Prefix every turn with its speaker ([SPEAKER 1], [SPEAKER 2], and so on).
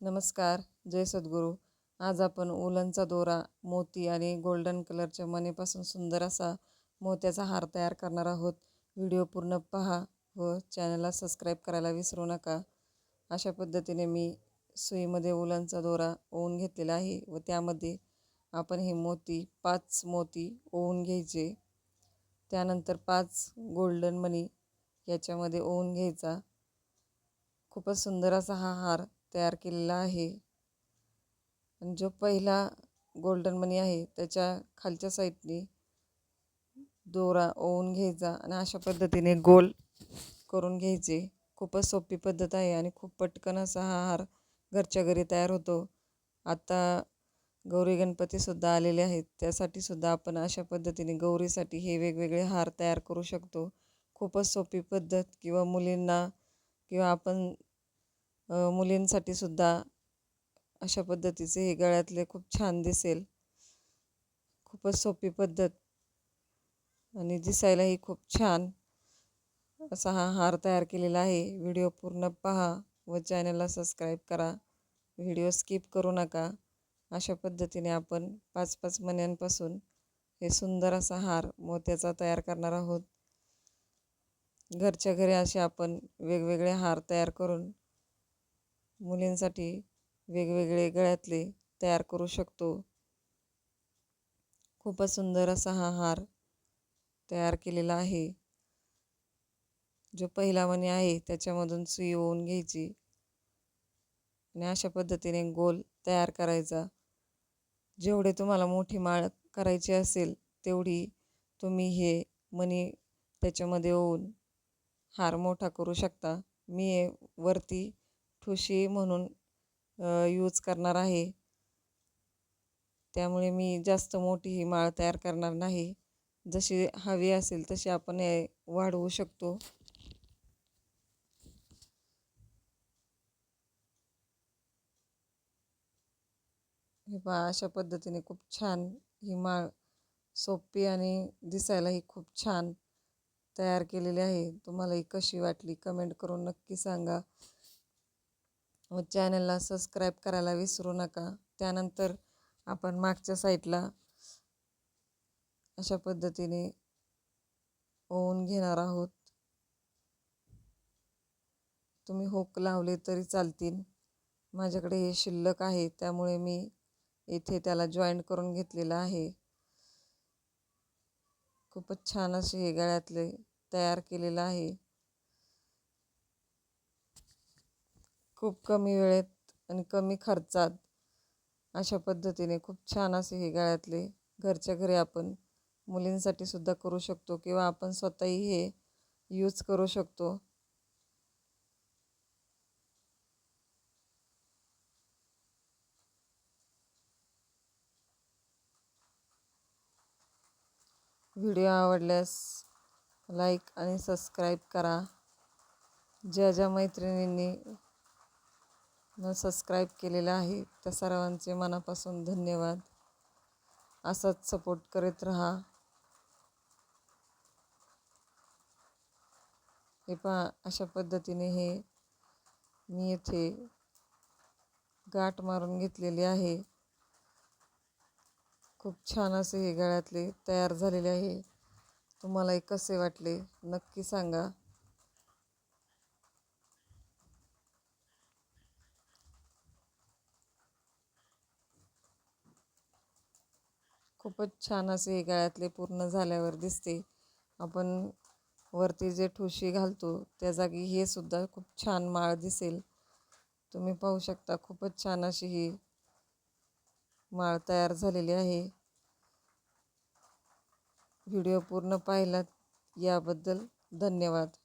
[SPEAKER 1] नमस्कार जय सद्गुरू. आज आपण उलनचा दोरा मोती आणि गोल्डन कलरच्या मनेपासून सुंदर असा मोत्याचा हार तयार करणार आहोत. व्हिडिओ पूर्ण पहा व चॅनलला सबस्क्राईब करायला विसरू नका. अशा पद्धतीने मी सुईमध्ये उलनचा दोरा ओवून घेतलेला आहे व त्यामध्ये आपण हे मोती पाच मोती ओवून घ्यायचे. त्यानंतर पाच गोल्डन मनी याच्यामध्ये ओवून घ्यायचा. खूपच सुंदर असा हा हार तयार केलेला आहे. आणि जो पहिला गोल्डन मनी आहे त्याच्या खालच्या साईडने दोरा ओवून घ्यायचा आणि अशा पद्धतीने गोल करून घ्यायचे. खूपच सोपी पद्धत आहे आणि खूप पटकन असा हा हार घरच्या घरी तयार होतो. आता गौरी गणपतीसुद्धा आलेले आहेत. त्यासाठी सुद्धा आपण अशा पद्धतीने गौरीसाठी हे वेगवेगळे हार तयार करू शकतो. खूपच सोपी पद्धत किंवा मुलींना किंवा आपण मुलींसाठी सुद्धा अशा पद्धतीचे हे गळ्यातले खूप छान दिसेल. खूपच सोपी पद्धत. आणि दिसायलाही खूप छान असा हा हार तयार केलेला आहे. व्हिडिओ पूर्ण पहा व चॅनलला सबस्क्राईब करा. व्हिडिओ स्किप करू नका. अशा पद्धतीने आपण पाच पाच महिन्यांपासून हे सुंदर असा हार मोत्याचा तयार करणार आहोत. घरच्या घरी असे आपण वेगवेगळे हार तयार करून मुलींसाठी वेगवेगळे गळ्यातले तयार करू शकतो. खूपच सुंदर असा हा हार तयार केलेला आहे. जो पहिला मणी आहे त्याच्यामधून सुई ओवून घ्यायची आणि अशा पद्धतीने गोल तयार करायचा. जेवढे तुम्हाला मोठी माळ करायची असेल तेवढी तुम्ही हे मणी त्याच्यामध्ये ओवून हार मोठा करू शकता. मी वरती ठुशी म्हणून यूज करणार आहे. त्यामुळे मी जास्त मोठी ही माळ तयार करणार नाही. जशी हवी असेल तशी आपण वाढवू शकतो. हे पहा अशा पद्धतीने खूप छान ही माळ सोपी आणि दिसायलाही खूप छान तयार केलेली आहे. तुम्हाला ही कशी वाटली कमेंट करून नक्की सांगा. व चॅनलला सबस्क्राईब करायला विसरू नका. त्यानंतर आपण मागच्या साईडला अशा पद्धतीने ओवून घेणार आहोत. तुम्ही होक लावले तरी चालतील. माझ्याकडे हे शिल्लक आहे त्यामुळे मी इथे त्याला जॉईंट करून घेतलेलं आहे. खूपच छान असे हे गळ्यातले तयार केलेलं आहे. खूप कमी वेळेत आणि कमी खर्चात अशा पद्धतीने खूप छान असे हे गळ्यातले घरच्या घरी आपण मुलींसाठी सुद्धा करू शकतो किंवा आपण स्वतःही हे यूज करू शकतो. व्हिडिओ आवडल्यास लाईक आणि सबस्क्राईब करा. ज्या ज्या मैत्रिणींनी न सबस्क्राईब केलेलं आहे. त्या सर्वांचे मनापासून धन्यवाद. असाच सपोर्ट करत राहा. हे पहा अशा पद्धतीने हे मी येथे गाठ मारून घेतलेली आहे. खूप छान असे हे गळ्यातले तयार झालेले आहे. तुम्हाला कसे वाटले नक्की सांगा. खूपच छान असे गळ्यातले पूर्ण झाल्यावर दिसते. आपण वरती जे ठुशी घालतो त्या जागी हे सुद्धा खूप छान माळ दिसेल. तुम्ही पाहू शकता खूपच छान अशी ही माळ तयार झालेली आहे. व्हिडिओ पूर्ण पाहिलात याबद्दल धन्यवाद.